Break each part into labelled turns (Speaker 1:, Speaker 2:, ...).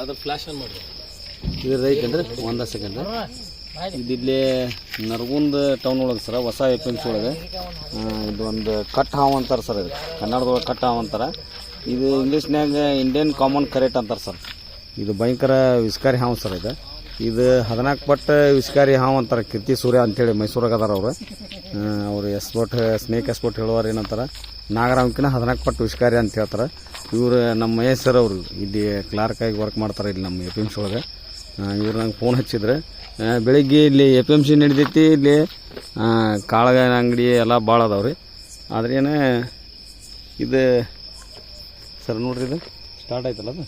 Speaker 1: ಅದ್ರ flash on ಮಾಡಿ
Speaker 2: ಇದು ಐತೇನ್ರಿ ಒಂದ ಸೆಕೆಂಡ್ ಇದು ಇಲ್ಲಿ ನರಗುಂದ ಟೌನ್ ಒಳಗೆ ಸರ್ ಹೊಸ ಎ ಪಿ ಎಂ ಸಿ ಒಳಗೆ. ಆ, ಇದು ಒಂದು ಕಟ್ ಹಾವು ಅಂತಾರೆ ಸರ್ ಇದು. ಕನ್ನಡದೊಳಗೆ ಕಟ್ ಹಾವು ಅಂತಾರೆ. ಇದು ಇಂಗ್ಲೀಷ್ನ್ಯಾಗ ಇಂಡಿಯನ್ ಕಾಮನ್ ಕರೆಟ್ ಅಂತಾರೆ ಸರ್. ಇದು ಭಯಂಕರ ವಿಸ್ಕಾರಿ ಹಾವು ಸರ್ ಇದು. ಇದು ಹದಿನಾಲ್ಕು ಪಟ್ಟು ವಿಸ್ಕಾರಿ ಹಾವು ಅಂತಾರೆ ಕೀರ್ತಿ ಸೂರ್ಯ ಅಂತೇಳಿ ಮೈಸೂರಾಗ ಅದಾರ ಅವರು. ಅವರು ಎಸ್ಪೋರ್ಟ್ ಸ್ನೇಕ್ ಎಸ್ಪೋರ್ಟ್ ಹೇಳುವಾರ ಏನಂತಾರೆ. ನಾಗರಾಮಕಿನ ಹದಿನಾಲ್ಕು ಪಟ್ಟು ವಿಸ್ಕಾರಿ ಅಂತ ಹೇಳ್ತಾರೆ. ಇವರು ನಮ್ಮ ಮಹೇಶ್ ಸರ್ ಅವರು ಇಲ್ಲಿ ಕ್ಲಾರ್ಕ್ ಆಗಿ ವರ್ಕ್ ಮಾಡ್ತಾರೆ ಇಲ್ಲಿ ನಮ್ಮ ಎ ಪಿ ಎಂ ಸಿ ಒಳಗೆ. ಇವ್ರು ನಂಗೆ ಫೋನ್ ಹಚ್ಚಿದ್ರೆ. ಬೆಳಿಗ್ಗೆ ಇಲ್ಲಿ ಎ ಪಿ ಎಂ ಸಿ ನಡಿತೈತಿ ಇಲ್ಲಿ ಕಾಳಗನ ಕಾಳಗ ಅಂಗಡಿ ಎಲ್ಲ ಭಾಳ ಅದಾವೆ ರೀ. ಆದ್ರೆ ಏನು, ಇದು, ಸರ್ ನೋಡ್ರಿ ಇದು ಸ್ಟಾರ್ಟ್ ಆಯ್ತಲ್ಲ ಅದು?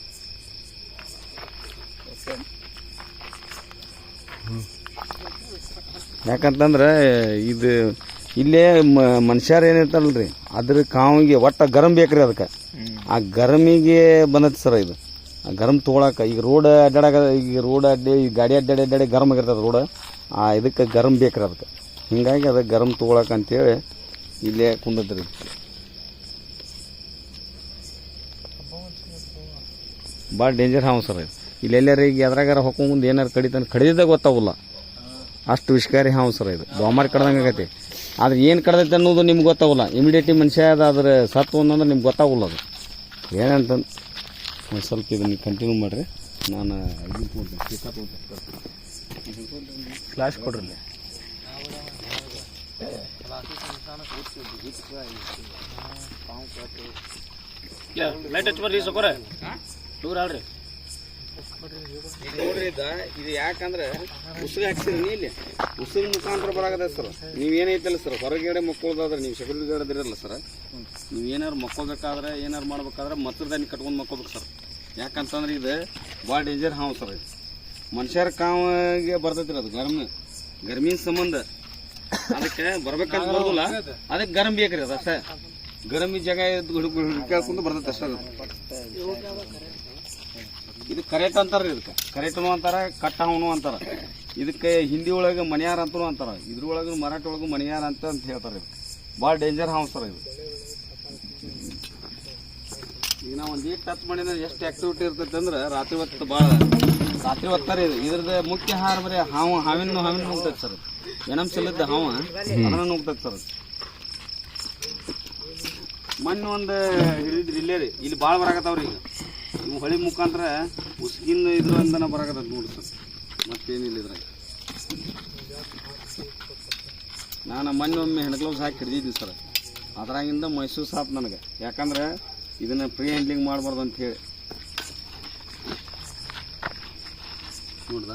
Speaker 2: ಯಾಕಂತಂದ್ರೆ, ಇದು, ಇಲ್ಲೇ ಮನುಷ್ಯರು ಏನಿರ್ತಾರಲ್ರಿ ಅದ್ರ ಕಾವಿಗೆ ಒಟ್ಟು ಗರಂ ಬೇಕ್ರಿ ಅದಕ್ಕೆ. ಆ ಗರಮಿಗೆ ಬಂದೈತಿ ಸರ್ ಇದು. ಆ ಗರಂ ತೊಗೊಳಕ ಈಗ ರೋಡ್ ಅಡ್ಡಾಡಕ ಈಗ ರೋಡ್ ಅಡ್ಡಿ ಈ ಗಾಡಿ ಅಡ್ಡಾಡಿ ಅಡ್ಡಾಡಿ ಗರಮ್ ಆಗಿರ್ತದೆ ರೋಡ್. ಆ ಇದಕ್ಕೆ ಗರಂ ಬೇಕ್ರಿ ಅದಕ್ಕೆ. ಹಿಂಗಾಗಿ ಅದಕ್ಕೆ ಗರಂ ತೊಗೊಳಕ ಅಂತೇಳಿ ಇಲ್ಲೇ ಕುಂದದ್ರಿ. ಭಾಳ ಡೇಂಜರ್ ಹಾವು ಸರ್ ಇದು. ಇಲ್ಲಿ ಎಲ್ಲಾರ ಈಗ ಎದ್ರಾಗಾರ ಏನಾರ ಏನಾರು ಕಡಿತಾನೆ ಕಡಿದಿದ್ದಾಗ ಗೊತ್ತಾಗಲ್ಲ ಅಷ್ಟು ವಿಷಕಾರಿ ಹಾವು ಸರ್ ಇದು. ಬಾಮಾರಿ ಕಡ್ದಂಗೆ ಆಗೈತಿ. ಆದ್ರೆ ಏನು ಕಡ್ದೈತೆ ಅನ್ನೋದು ನಿಮ್ಗೆ ಗೊತ್ತಾಗಲ್ಲ. ಇಮಿಡಿಯೇಟ್ಲಿ ಮನುಷ್ಯ ಅದು ಅದ್ರ ಸತ್ತು ಒಂದಂದ್ರೆ ನಿಮ್ಗೆ ಗೊತ್ತಾಗಲ್ಲ ಅದು. ಏನಂತಂದು ಒಂದು ಸ್ವಲ್ಪ ಇದನ್ನು ಕಂಟಿನ್ಯೂ ಮಾಡಿರಿ. ನಾನು.
Speaker 1: ಫ್ಲಾಶ್ ಕೊಡ್ರಿ. ಲೈಟ್ ಹಚ್ಚಿ ಬರ್ರಿ ಸೊಕೊರ ದೂರ ಅಲ್ರಿ
Speaker 2: ಇದು ನೋಡ್ರಿ ಇದ ಯಾಕಂದ್ರೆ ಉಸಿರು ಹಾಕ್ಸಿರಿ ಇಲ್ಲಿ. ಉಸಿರು ಮುಖಾಂತರ ಬರಾಗದ ಸರ್. ನೀವು ಏನೈತಲ್ಲ ಸರ್, ಹೊರಗಡೆ ಮಕ್ಕಳದಾದ್ರೆ ನೀವು ಸೆಕ್ಯೂರಿಟಿ ಗಾರ್ಡ್ ಇರಲ್ಲ ಸರ್. ನೀವು ಏನಾರು ಮಕ್ಕೋಬೇಕಾದ್ರೆ ಏನಾರು ಮಾಡ್ಬೇಕಾದ್ರೆ ಮತ್ತದಾನಿ ಕಟ್ಕೊಂಡು ಮಕ್ಕೋಬೇಕು ಸರ್. ಯಾಕಂತಂದ್ರೆ ಇದು ಭಾಳ ಡೇಂಜರ್ ಹಾವು ಸರ್ ಇದು. ಮನುಷ್ಯರ ಕಾವಿಗೆ ಬರ್ತೈತಿ ಅದು ಗರ್ಮಿ. ಗರ್ಮಿನ ಸಂಬಂಧ. ಅದಕ್ಕೆ ಬರ್ಬೇಕಂತ ಬರೋದಿಲ್ಲ. ಅದಕ್ಕೆ ಗರಂ ಬೇಕ್ರಿ ಅದು ಅಷ್ಟೇ. ಗರಮಿ ಜಾಗ ಇದ್ದು ಹುಡುಕ ಹುಡುಕಾಡ್ಕೊಂಡು ಬರ್ತೈತೆ ಅಷ್ಟೇ ಇದು ಕರೆಕ್ಟ್ ಅಂತಾರ ಇದಕ್ಕೆ. ಕರೆಕ್ಟ್ನು ಅಂತಾರ ಕಟ್ಟ ಅವನು ಅಂತಾರ. ಇದಕ್ಕೆ ಹಿಂದಿ ಒಳಗೆ ಮಣಿಯಾರ ಅಂತಲೂ ಅಂತಾರ. ಇದ್ರೊಳಗೆ ಮರಾಠಿ ಒಳಗೂ ಮಣಿಯಾರ ಅಂತ ಅಂತ ಹೇಳ್ತಾರೆ ಇದು ಭಾಳ ಡೇಂಜರ್ ಹಾವು ಸರ್ ಇದು ಈಗ ನಾವು ಒಂದು ಈಟ್ ಟಚ್ ಮಾಡಿದ್ರೆ ಎಷ್ಟು ಆಕ್ಟಿವಿಟಿ ಇರ್ತೈತೆ ಅಂದ್ರೆ ರಾತ್ರಿ ಹೊತ್ತು ಭಾಳ ರಾತ್ರಿ ಹೊತ್ತಾರೆ ಇದು. ಇದ್ರದ್ದು ಮುಖ್ಯ ಆಹಾರ ಬರೀ ಹಾವು, ಹಾವಿನ ಹಾವಿನ ನುಗ್ತೈತೆ ಸರ್. ಏನಮ್ ಸಲದ ಹಾವ, ಅದನ್ನ ನುಗ್ತೈತೆ ಸರ್. ಮಣ್ಣು ಒಂದು ಇಲ್ಲೇ ರೀ ಇಲ್ಲಿ ಭಾಳ ಬರಾಕತ್ತಾವ್ರಿ ಈಗ. ಇವು ಹೊಳಿ ಮುಖಾಂತರ ಉಸ್ಕಿನ ಇದ್ರಿಂದ ಬರಾಕತ್ತ ನೋಡಿ ಸರ್. ಮತ್ತೇನಿಲ್ಲ ಇದ್ರಾಗ. ನಾನು ಮೊನ್ನೆ ಒಮ್ಮೆ ಹೆಣ್ಗ್ಲೌಸ್ ಹಾಕಿ ಹಿಡಿದಿದ್ದೆ ಸರ್. ಅದ್ರಾಗಿಂದ ಮೈಸೂರು ಸಾಪ್ ನನಗೆ. ಯಾಕಂದ್ರೆ ಇದನ್ನ ಫ್ರೀ ಹ್ಯಾಂಡ್ಲಿಂಗ್ ಮಾಡಬಾರ್ದು ಅಂತ ಹೇಳಿ. ನೋಡ್ದ?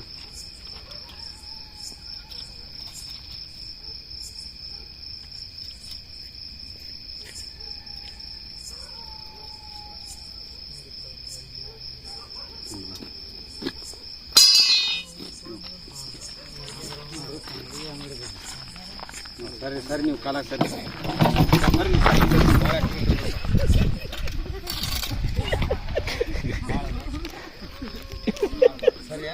Speaker 2: ಸರಿ ಸರಿ ನೀವು ಕಾಲ ಸರಿ. ಸರಿಯಾ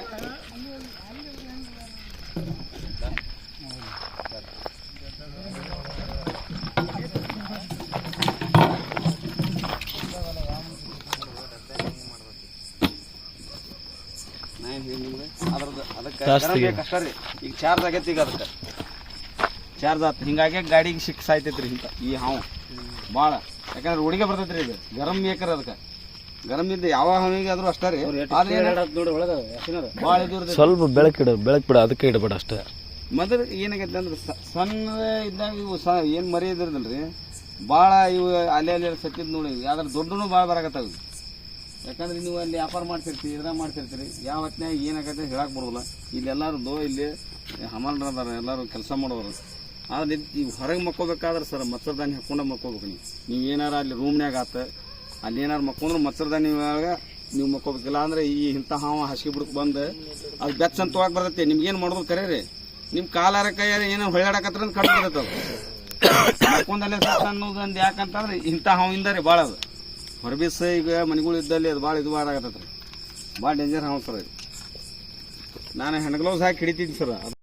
Speaker 2: ಅದ್ರದ್ದು ಅದಕ್ಕೆ ಬೇಕಷ್ಟೇ ರೀ. ಈಗ ಚಾರ್ಜ್ ಆಗೈತಿ ಈಗ ಅದಕ್ಕೆ. ಚಾರ್ಜ್ ಆತು. ಹಿಂಗಾಗಿ ಗಾಡಿಗೆ ಶಿಕ್ಸ್ ಆಯ್ತೈತ್ರಿ ಇಂಥ ಈ ಹಾವು. ಭಾಳ ಯಾಕಂದ್ರೆ ರೋಡಿಗೆ ಬರ್ತೈತ್ರಿ ಇದು. ಗರಂ ಏಕರ ಅದಕ್ಕೆ. ಗರಂ ಇದ್ದ ಯಾವ ಹಾವಿಗೆ ಆದ್ರೂ ಅಷ್ಟೇ ರೀ. ಭಾಳ ಇದು ಸ್ವಲ್ಪ
Speaker 1: ಸ್ವಲ್ಪ ಬೆಳಕಿಡು ಬೆಳಕು ಬಿಡ ಅದಕ್ಕೆ ಇಡಬೇಡ ಅಷ್ಟೇ.
Speaker 2: ಮೊದಲು ಏನಾಗೈತೆ ಅಂದ್ರೆ ಸ- ಸಣ್ಣ ಇದ್ದಾಗ ಇವು ಸ ಏನು ಮರಿ ಇದ್ರದಲ್ರಿ ಭಾಳ ಇವು ಅಲ್ಲೇ ಅಲ್ಲಿ ಸತ್ತಿದ್ ನೋಡಿ. ಯಾವ್ದಾರ ದೊಡ್ಡನು ಭಾಳ ಬರಾಕತ್ತಾವ. ಯಾಕಂದ್ರೆ ನೀವು ಅಲ್ಲಿ ವ್ಯಾಪಾರ ಮಾಡ್ತಿರ್ತೀರಿ ಇದ್ರ ಮಾಡ್ತಿರ್ತೀರಿ. ಯಾವ ಹೊತ್ನ್ಯಾಗ ಏನಾಗತ್ತೆ ಹೇಳಕ್ ಬರೋಲ್ಲ ಇಲ್ಲಿ ಎಲ್ಲಾರು ದೋ ಇಲ್ಲಿ ಹಮಾಲ್ರ ಅದಾರ ಎಲ್ಲರೂ ಕೆಲಸ ಮಾಡೋರು. ಆದ್ರೆ ನೀವು ಹೊರಗೆ ಮಕ್ಕೋಬೇಕಾದ್ರೆ ಸರ್ ಮಚ್ಚರ್ದಾನಿ ಹಾಕೊಂಡ ಮಕ್ಕೋಬೇಕು ನೀವು. ನೀವು ಏನಾರ ಅಲ್ಲಿ ರೂಮ್ನಾಗ ಆತ, ಅಲ್ಲಿ ಏನಾರು ಮಕ್ಕೊಂಡ್ರೆ ಮಚ್ಚರ್ದಾನಿ ಒಳಗ ನೀವು ಮಕ್ಕೋಬೇಕಿಲ್ಲ ಅಂದ್ರೆ ಈ ಇಂಥ ಹಾವ ಹಸಿ ಬಿಡಕ್ಕೆ ಬಂದು, ಅದು ಬೆಚ್ಚಂತ ಹೋಗಕ್ ಬರ್ತೈತಿ. ನಿಮ್ಗೇನು ಮಾಡೋದು ಕರೆ ರೀ ನಿಮ್ಮ ಕಾಲಾರ ಕೈಯಾರ ಏನೋ ಹೊಳ್ಳಾಡಕತ್ರ ಅಂತ ಕಟ್ ಬರ್ತೈತೆ ಅದು ಮಕ್ಕೊಂದಲ್ಲೇ ಸತ್ತ ಅನ್ನೋದೊಂದು ಯಾಕಂತಂದ್ರೆ ಇಂಥ ಹಾವಿಂದ ರೀ ಭಾಳ ಅದು. ಹೊರಬಿಸ ಈಗ ಮನೆಗಳು ಇದ್ದಲ್ಲಿ ಅದು ಭಾಳ ಇದು ಮಾಡಾಕತ್ತೈತೆ ರೀ ಭಾಳ ಡೇಂಜರ್ ಹಾವು ಸರ್ ನಾನು ಹೆಣ್ಗ್ಲೌಸ್ ಹಾಕಿ ಹಿಡಿತೀನಿ ಸರ್